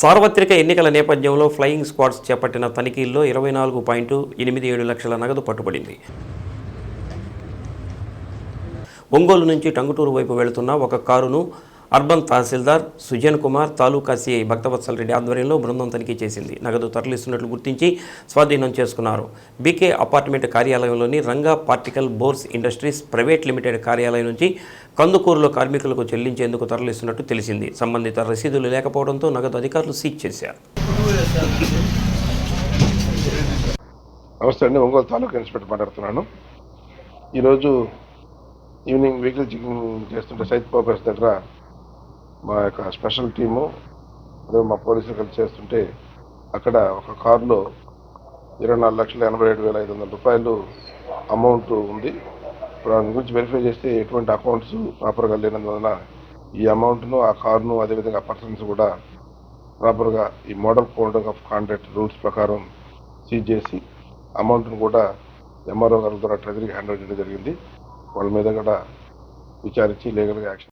సార్వత్రిక ఎన్నికల నేపథ్యంలో ఫ్లయింగ్ స్క్వాడ్స్ చేపట్టిన తనిఖీల్లో ఇరవై నాలుగు పాయింట్ ఎనిమిది ఏడు లక్షల నగదు పట్టుబడింది. ఒంగోలు నుంచి టంగుటూరు వైపు వెళుతున్న ఒక కారును అర్బన్ తహసీల్దార్ సుజన్ కుమార్ తాలూకా సిఐ భక్తవత్సల్ రెడ్డి ఆధ్వర్యంలో బృందం తనిఖీ చేసింది. నగదు తరలిస్తున్నట్లు గుర్తించి స్వాధీనం చేసుకున్నారు. BK apartment కార్యాలయంలోని Ranga particle boards industries private limited కార్యాలయం నుంచి కందుకూరులో కార్మికులకు చెల్లించేందుకు తరలిస్తున్నట్టు తెలిసింది. సంబంధిత రసీదులు లేకపోవడంతో నగదు అధికారులు సీజ్ చేశారు. నమస్తే అండి. ఒంగోలు తాలూకా ఇన్స్పెక్టర్ మాట్లాడుతున్నాను. ఈరోజు ఈవినింగ్ వెహికల్ చెకింగ్ చేస్తుంటే సైత్ పర్పస్ దగ్గర మా యొక్క స్పెషల్ టీము అదే మా పోలీసులు కలిసి చేస్తుంటే అక్కడ ఒక కారులో ఇరవై నాలుగు లక్షల ఎనభై ఏడు వేల ఐదు వందల రూపాయలు అమౌంట్ ఉంది. ఇప్పుడు దాని గురించి వెరిఫై చేస్తే ఎటువంటి అకౌంట్స్ ప్రాపర్గా లేనందువలన ఈ అమౌంట్ను ఆ కారును అదేవిధంగా పర్సన్స్ కూడా ప్రాపర్గా ఈ model code of contract rules ప్రకారం సీజ్ చేసి అమౌంట్ను కూడా ఎంఆర్ఓ గారి ద్వారా ట్రెజరీకి హ్యాండ్ చేయడం జరిగింది. వాళ్ళ మీద కూడా విచారించి లీగల్గా యాక్షన్